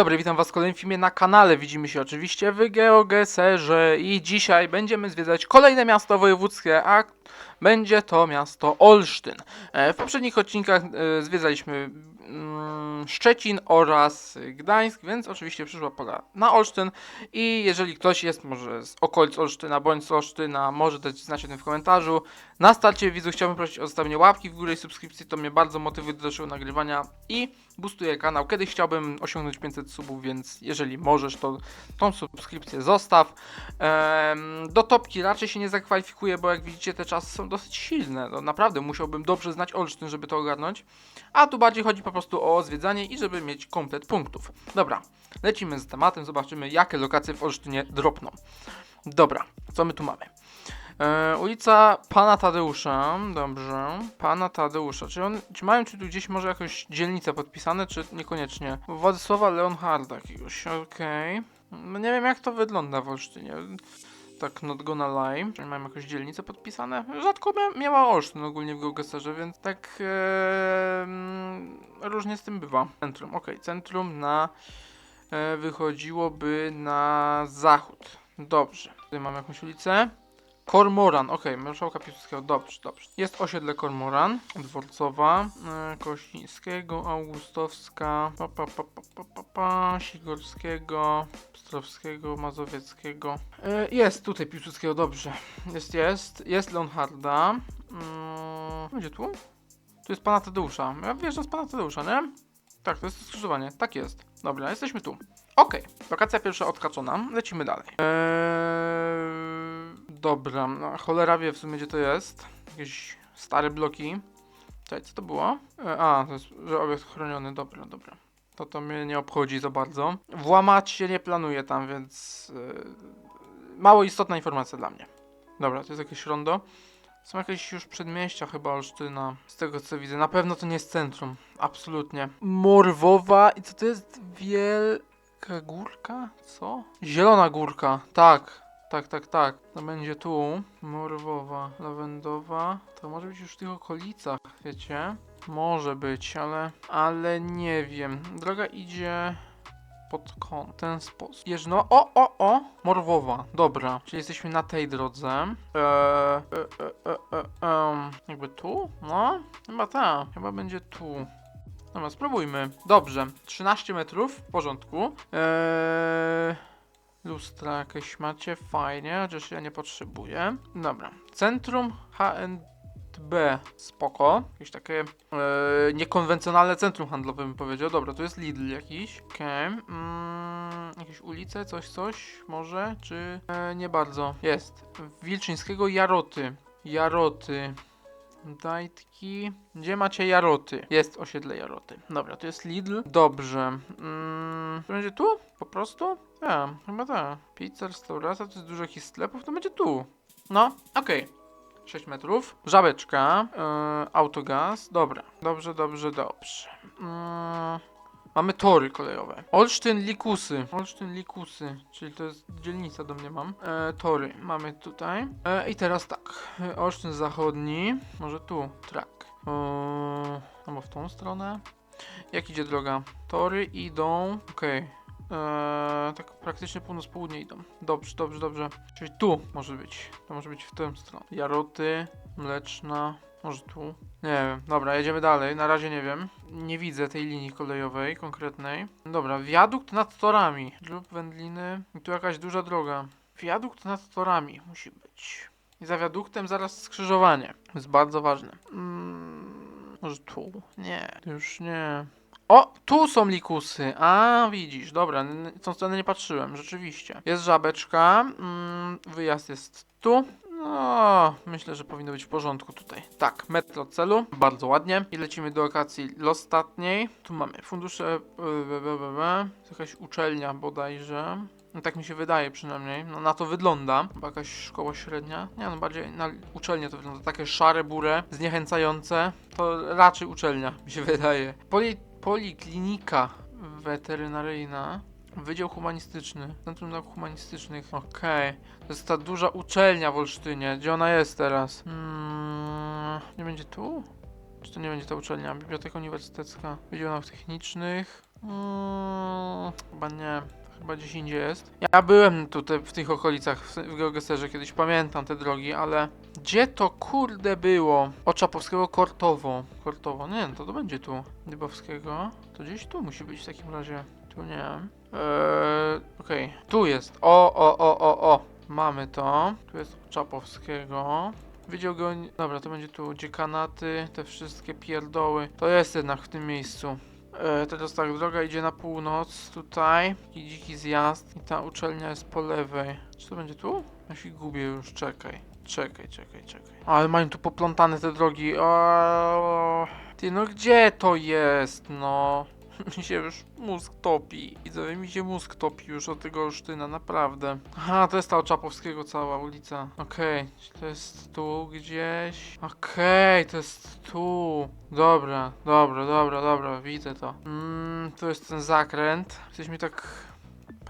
dobry, witam was w kolejnym filmie na kanale. Widzimy się oczywiście w GeoGeserze i dzisiaj będziemy zwiedzać kolejne miasto wojewódzkie, a będzie to miasto Olsztyn. E, W poprzednich odcinkach e, zwiedzaliśmy Szczecin oraz Gdańsk, więc oczywiście przyszła pora na Olsztyn i jeżeli ktoś jest może z okolic Olsztyna bądź z Olsztyna, może dać znać o tym w komentarzu. Na starcie widzu chciałbym prosić o zostawienie łapki w górę i subskrypcji, to mnie bardzo motywuje do dalszego nagrywania i boostuje kanał. Kiedyś chciałbym osiągnąć 500 subów, więc jeżeli możesz, to tą subskrypcję zostaw. Do topki raczej się nie zakwalifikuję, bo jak widzicie te czasy są dosyć silne. No, naprawdę musiałbym dobrze znać Olsztyn, żeby to ogarnąć. A tu bardziej chodzi po prostu o zwiedzanie i żeby mieć komplet punktów. Dobra, lecimy z tematem, zobaczymy jakie lokacje w Olsztynie dropną. Dobra, co my tu mamy? E, ulica Pana Tadeusza, dobrze. Pana Tadeusza, czy, on, czy mają czy tu gdzieś może jakąś dzielnicę podpisane, czy niekoniecznie? Władysława Leonharda jakiegoś, okej. No nie wiem jak to wygląda w Olsztynie. Tak, not gonna lie. Mają jakąś dzielnicę podpisane? Rzadko mia miała Olsztyn ogólnie w Geogeserze, więc tak e, mm, różnie z tym bywa. Centrum, okej, centrum na e, wychodziłoby na zachód. Dobrze. Tutaj mamy jakąś ulicę. Kormoran, okej, marszałka Piłsudskiego, dobrze, dobrze. Jest osiedle Kormoran, Dworcowa, e, Kościńskiego, Augustowska, pa, pa, pa, pa, pa, pa, Sigorskiego, Pstrowskiego, Mazowieckiego. E, jest tutaj Piłsudskiego, dobrze. Jest, jest. Jest Leonharda. Mm, będzie tu? Tu jest pana Tadeusza. Ja wjeżdżam z pana Tadeusza, nie? Tak, to jest skrzyżowanie. Tak jest. Dobra, jesteśmy tu. Okej, lokacja pierwsza odkaczona. Lecimy dalej. Eee, dobra, no, cholera wie w sumie gdzie to jest. Jakieś stare bloki. Czekaj, co to było? E, a, to jest, że obiekt chroniony. Dobra, dobra. To to mnie nie obchodzi za bardzo. Włamać się nie planuję tam, więc... e, mało istotna informacja dla mnie. Dobra, to jest jakieś rondo. Są jakieś już przedmieścia chyba Olsztyna, z tego co widzę. Na pewno to nie jest centrum, absolutnie. Morwowa i co to jest? Wielka górka? Co? Zielona górka, tak. Tak, tak, tak. To będzie tu. Morwowa, lawendowa. To może być już w tych okolicach, wiecie? Może być, ale... Ale nie wiem. Droga idzie pod kąt. Ten sposób. Jeżno. O, o, o! Morwowa. Dobra. Czyli jesteśmy na tej drodze. Eee, e, e, e, e, em. jakby tu? No, chyba ta. Chyba będzie tu. Dobra, spróbujmy. Dobrze. 13 metrów. W porządku. Eee, lustra jakieś macie. Fajnie, chociaż ja nie potrzebuję. Dobra. Centrum HNB. Spoko. Jakieś takie e, niekonwencjonalne centrum handlowe bym powiedział. Dobra, tu jest Lidl jakiś. Okej. Mm, jakieś ulice, coś, coś może? Czy e, nie bardzo? Jest. Wilczyńskiego Jaroty. Jaroty. Dajtki. Gdzie macie Jaroty? Jest osiedle Jaroty. Dobra, to jest Lidl. Dobrze. Mm, to będzie tu? Po prostu? Ja, chyba tak. Pizza, restauracja, to jest dużo jakichś sklepów, to będzie tu. No, okej. 6 metrów. Żabeczka. Yy, autogaz. Dobra. Dobrze, dobrze, dobrze. Mm, mamy tory kolejowe. Olsztyn Likusy. Olsztyn Likusy, czyli to jest dzielnica do mnie mam. E, tory mamy tutaj. E, I teraz tak. E, Olsztyn Zachodni. Może tu. Track. Albo w tą stronę. Jak idzie droga? Tory idą. Okej. Eee, tak praktycznie północ-południe idą. Dobrze, dobrze, dobrze. Czyli tu może być. To może być w tę stronę. Jaroty, Mleczna. Może tu? Nie wiem. Dobra, jedziemy dalej. Na razie nie wiem. Nie widzę tej linii kolejowej konkretnej. Dobra, wiadukt nad torami. Lub wędliny. I tu jakaś duża droga. Wiadukt nad torami musi być. I za wiaduktem zaraz skrzyżowanie. To jest bardzo ważne. Mm, może tu? Nie. Już nie. O, tu są likusy. A, widzisz, dobra, tą stronę nie patrzyłem, rzeczywiście. Jest żabeczka, mm, wyjazd jest tu. No, myślę, że powinno być w porządku tutaj. Tak, metr od celu, bardzo ładnie. I lecimy do lokacji ostatniej. Tu mamy fundusze, b. jakaś uczelnia bodajże. No, tak mi się wydaje przynajmniej. No na to wygląda. Chyba jakaś szkoła średnia. Nie no, bardziej na uczelnię to wygląda. Takie szare burę, zniechęcające. To raczej uczelnia, mi się wydaje. Poli Poliklinika weterynaryjna. Wydział humanistyczny. Centrum Nauk Humanistycznych. Okej. To jest ta duża uczelnia w Olsztynie. Gdzie ona jest teraz? Hmm, nie będzie tu? Czy to nie będzie ta uczelnia? Biblioteka Uniwersytecka. Wydział Nauk Technicznych. Mm, chyba nie. Chyba gdzieś indziej jest. Ja byłem tutaj w tych okolicach w, Geogeserze kiedyś, pamiętam te drogi, ale gdzie to kurde było? Od Czapowskiego Kortowo. Kortowo, nie to to będzie tu. Dybowskiego, to gdzieś tu musi być w takim razie. Tu nie. Eee, okej, tu jest. O, o, o, o, o. Mamy to. Tu jest Czapowskiego. Widział go. Dobra, to będzie tu dziekanaty, te wszystkie pierdoły. To jest jednak w tym miejscu. E, teraz tak, droga idzie na północ, tutaj, taki dziki zjazd i ta uczelnia jest po lewej. Czy to będzie tu? Ja się gubię już, czekaj. Czekaj, czekaj, czekaj. Ale mają tu poplątane te drogi. O, ty, no gdzie to jest, no? Mi się już mózg topi. Widzowie, mi się mózg topi już od tego Olsztyna, naprawdę. Aha, to jest ta Czapowskiego cała ulica. Okej, czy to jest tu gdzieś? Okej, to jest tu. Dobra, dobra, dobra, dobra, widzę to. Mm, to jest ten zakręt. Jesteśmy tak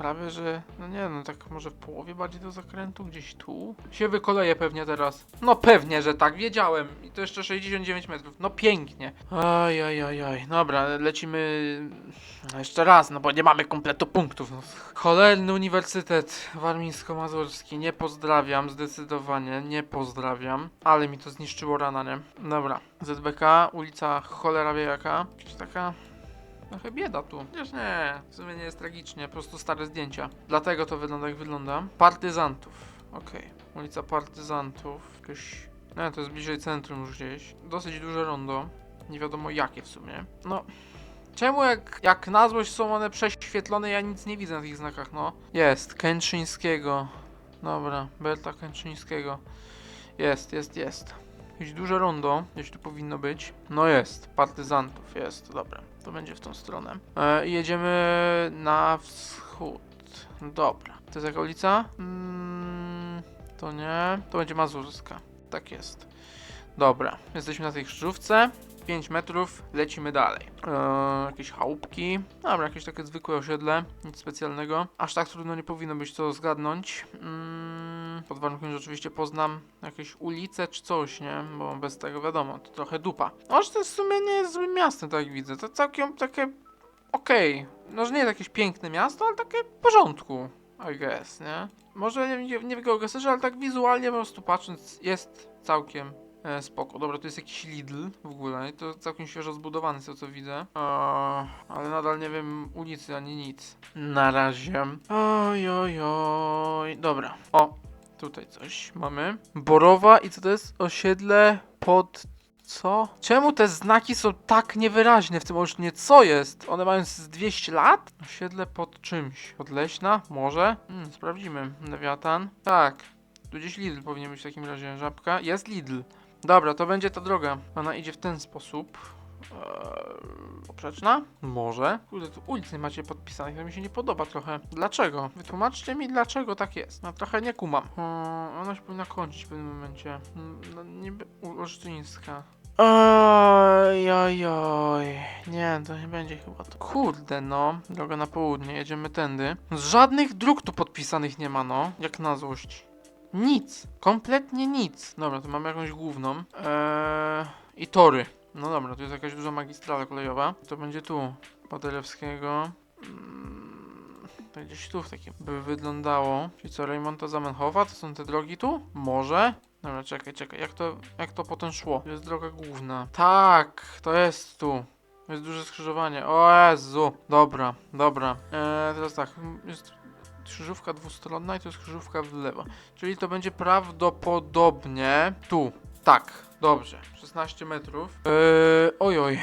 prawie, że, no nie no, tak może w połowie bardziej do zakrętu, gdzieś tu. Się wykoleje pewnie teraz. No pewnie, że tak, wiedziałem. I to jeszcze 69 metrów. No pięknie. Aj, aj, aj, aj. Dobra, lecimy jeszcze raz, no bo nie mamy kompletu punktów. No. Cholerny Uniwersytet Warmińsko-Mazurski. Nie pozdrawiam, zdecydowanie nie pozdrawiam. Ale mi to zniszczyło rana, nie? Dobra. ZBK, ulica cholera wie jaka. Jakaś taka... Trochę bieda tu. Chociaż nie, w sumie nie jest tragicznie, po prostu stare zdjęcia. Dlatego to wygląda jak wygląda. Partyzantów. Okej. Ulica Partyzantów. Jakieś... Nie, to jest bliżej centrum już gdzieś. Dosyć duże rondo. Nie wiadomo jakie w sumie. No, Czemu jak, jak na złość są one prześwietlone, ja nic nie widzę na tych znakach, no. Jest, Kęczyńskiego. Dobra, Berta Kęczyńskiego. Jest, jest, jest. Jakieś duże rondo, gdzieś tu powinno być. No jest, partyzantów, jest, dobra. To będzie w tą stronę. E, jedziemy na wschód. Dobra. To jest jaka ulica? Mm, to nie. To będzie Mazurska. Tak jest. Dobra, jesteśmy na tej krzyżówce. 5 metrów, lecimy dalej. Eee, jakieś chałupki. Dobra, jakieś takie zwykłe osiedle, nic specjalnego. Aż tak trudno nie powinno być to zgadnąć. Mm, pod warunkiem, że oczywiście poznam jakieś ulice czy coś, nie? Bo bez tego wiadomo, to trochę dupa. Aż to w sumie nie jest złym miastem, tak jak widzę. To całkiem takie okej. No, że nie jest jakieś piękne miasto, ale takie w porządku, I guess, nie? Może nie, nie, geogeserze, ale tak wizualnie po prostu patrząc jest całkiem E, spoko. Dobra, tu jest jakiś Lidl w ogóle to całkiem świeżo zbudowany, z tego co widzę. E, ale nadal nie wiem ulicy ani nic. Na razie. Oj, oj, oj. Dobra. O, tutaj coś mamy. Borowa i co to jest? Osiedle pod... Co? Czemu te znaki są tak niewyraźne w tym Olsztynie? Co jest? One mają z 200 lat? Osiedle pod czymś. Podleśna? Może? Hmm, sprawdzimy. Lewiatan? Tak. Tu gdzieś Lidl powinien być w takim razie. Żabka? Jest Lidl. Dobra, to będzie ta droga. Ona idzie w ten sposób. Eee, poprzeczna? Może. Kurde, tu ulic nie macie podpisanych, to mi się nie podoba trochę. Dlaczego? Wytłumaczcie mi, dlaczego tak jest. No trochę nie kumam. Hmm, ona się powinna kończyć w pewnym momencie. Hmm, No niby olsztyńska. Oj, oj, oj. Nie, to nie będzie chyba to. Kurde, no. Droga na południe, jedziemy tędy. Z żadnych dróg tu podpisanych nie ma, no. Jak na złość. Nic. Kompletnie nic. Dobra, to mamy jakąś główną. Eee, I tory. No dobra, tu jest jakaś duża magistrala kolejowa. To będzie tu. Paderewskiego. Mm, to gdzieś tu w takim by wyglądało. Czyli co, Rejmonta Zamenhofa? To są te drogi tu? Może? Dobra, czekaj, czekaj. Jak to, jak to potem szło? To jest droga główna. Tak, to jest tu. Jest duże skrzyżowanie. O Jezu. Dobra, dobra. Eee, teraz tak. Jest krzyżówka dwustronna i to jest krzyżówka w lewo. Czyli to będzie prawdopodobnie tu. Tak, dobrze. 16 metrów. Yy, ojoj.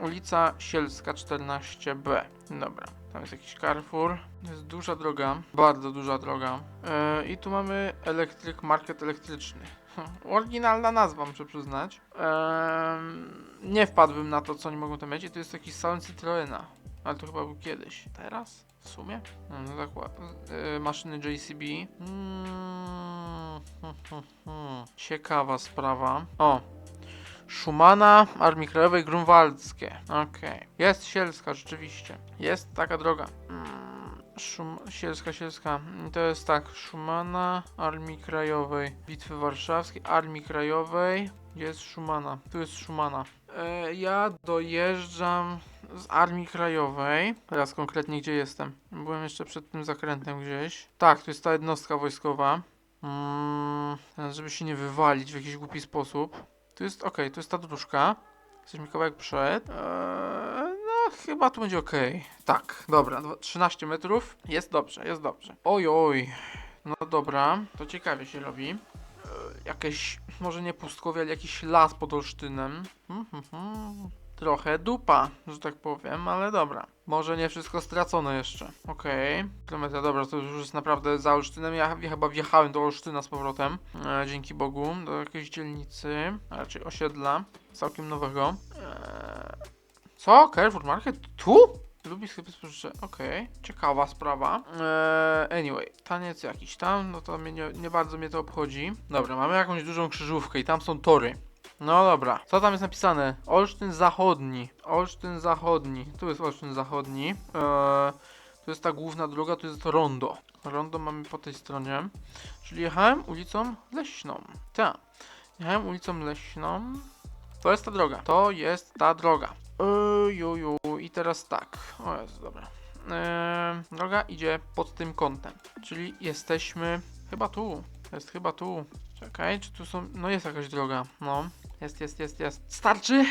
Ulica Sielska 14B. Dobra. Tam jest jakiś Carrefour. To jest duża droga. Bardzo duża droga. Yy, I tu mamy elektryk, market elektryczny. Oryginalna nazwa, muszę przyznać. Yy, nie wpadłbym na to, co oni mogą tam mieć. I tu jest jakiś salon Citroena. Ale to chyba był kiedyś. Teraz? W sumie? No, no tak. Yy, maszyny JCB. Mm. Ciekawa sprawa. O. Szumana, Armii Krajowej, Grunwaldzkie. Okej. Jest Sielska, rzeczywiście. Jest taka droga. Mm, Szum Sielska, Sielska. To jest tak. Szumana, Armii Krajowej. Bitwy Warszawskiej, Armii Krajowej. Gdzie jest Szumana? Tu jest Szumana. E, ja dojeżdżam z Armii Krajowej. Teraz konkretnie gdzie jestem? Byłem jeszcze przed tym zakrętem gdzieś. Tak, to jest ta jednostka wojskowa. Mm, żeby się nie wywalić w jakiś głupi sposób. Tu jest, okej, tu jest ta dróżka. Jesteśmy kawałek przed. Eee, no, chyba tu będzie okej. Tak, dobra, dwa- 13 metrów. Jest dobrze, jest dobrze. Oj, oj. No dobra, to ciekawie się robi. Eee, jakieś, może nie pustkowie, ale jakiś las pod Olsztynem. Hmm, hmm, hmm. Trochę dupa, że tak powiem, ale dobra. Może nie wszystko stracone jeszcze. Okej. Kilometra, dobra, to już jest naprawdę za Olsztynem. Ja, ja chyba wjechałem do Olsztyna z powrotem. E, dzięki Bogu. Do jakiejś dzielnicy, a raczej osiedla. Całkiem nowego. E, co? Carrefour Market? Tu? Lubi sklepy spożywcze. Okej, ciekawa sprawa. Eee, anyway, taniec jakiś tam, no to mnie nie, nie bardzo mnie to obchodzi. Dobra, mamy jakąś dużą krzyżówkę i tam są tory. No dobra, co tam jest napisane? Olsztyn Zachodni. Olsztyn Zachodni. Tu jest Olsztyn Zachodni. Eee, tu jest ta główna droga, tu jest rondo. Rondo mamy po tej stronie. Czyli jechałem ulicą Leśną. Tak. Jechałem ulicą Leśną. To jest ta droga. To jest ta droga. Ojuju. I teraz tak. O jest, dobra. Eee, droga idzie pod tym kątem. Czyli jesteśmy chyba tu. Jest chyba tu. Czekaj, czy tu są. No jest jakaś droga. No. Jest, jest, jest, jest. Starczy?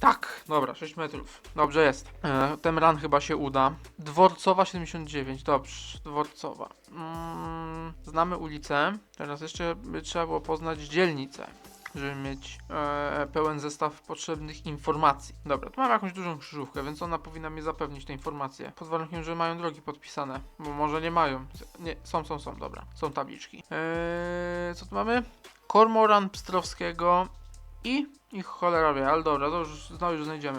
Tak, dobra, 6 metrów. Dobrze jest. E, ten run chyba się uda. Dworcowa 79, dobrze, Dworcowa. Mm, znamy ulicę. Teraz jeszcze by trzeba było poznać dzielnicę, żeby mieć e, pełen zestaw potrzebnych informacji. Dobra, tu mam jakąś dużą krzyżówkę, więc ona powinna mi zapewnić te informacje. Pod warunkiem, że mają drogi podpisane, bo może nie mają. Nie, są, są, są, dobra. Są tabliczki. Eee, co tu mamy? Kormoran Pstrowskiego i, i cholera wie, ale dobra, to już, no już znajdziemy.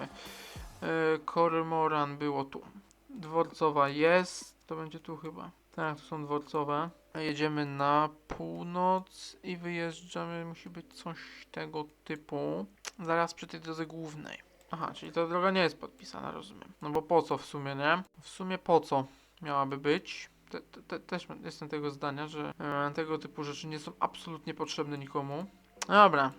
Eee, Kormoran było tu. Dworcowa jest, to będzie tu chyba. Tak, to są dworcowe. Jedziemy na północ i wyjeżdżamy, musi być coś tego typu. Zaraz przy tej drodze głównej. Aha, czyli ta droga nie jest podpisana, rozumiem. No bo po co w sumie, nie? W sumie po co miałaby być? Te, te, te, też jestem tego zdania, że e, tego typu rzeczy nie są absolutnie potrzebne nikomu. Dobra.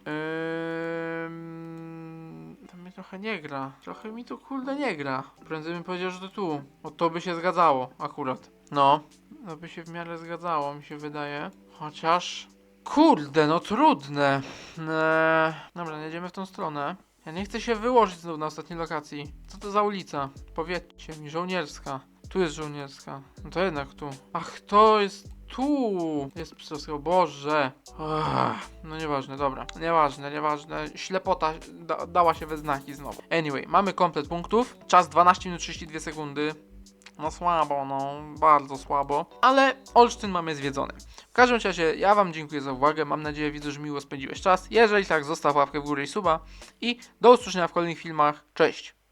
Ym, to mnie trochę nie gra. Trochę mi to kurde nie gra. Prędzej bym powiedział, że to tu. Bo to by się zgadzało akurat. No. To by się w miarę zgadzało, mi się wydaje. Chociaż... Kurde, no trudne. Eee, dobra, jedziemy w tą stronę. Ja nie chcę się wyłożyć znów na ostatniej lokacji. Co to za ulica? Powiedzcie mi, żołnierska. Tu jest żołnierska. No to jednak tu. Ach, to jest tu. Jest pstrowskiego. Boże. Ach, no nieważne, dobra. Nieważne, nieważne. Ślepota da, dała się we znaki znowu. Anyway, mamy komplet punktów. Czas 12 minut 32 sekundy. No słabo, no, bardzo słabo. Ale Olsztyn mamy zwiedzony. W każdym razie, ja Wam dziękuję za uwagę. Mam nadzieję, widzę, że miło spędziłeś czas. Jeżeli tak, zostaw łapkę w górę i suba. I do usłyszenia w kolejnych filmach. Cześć!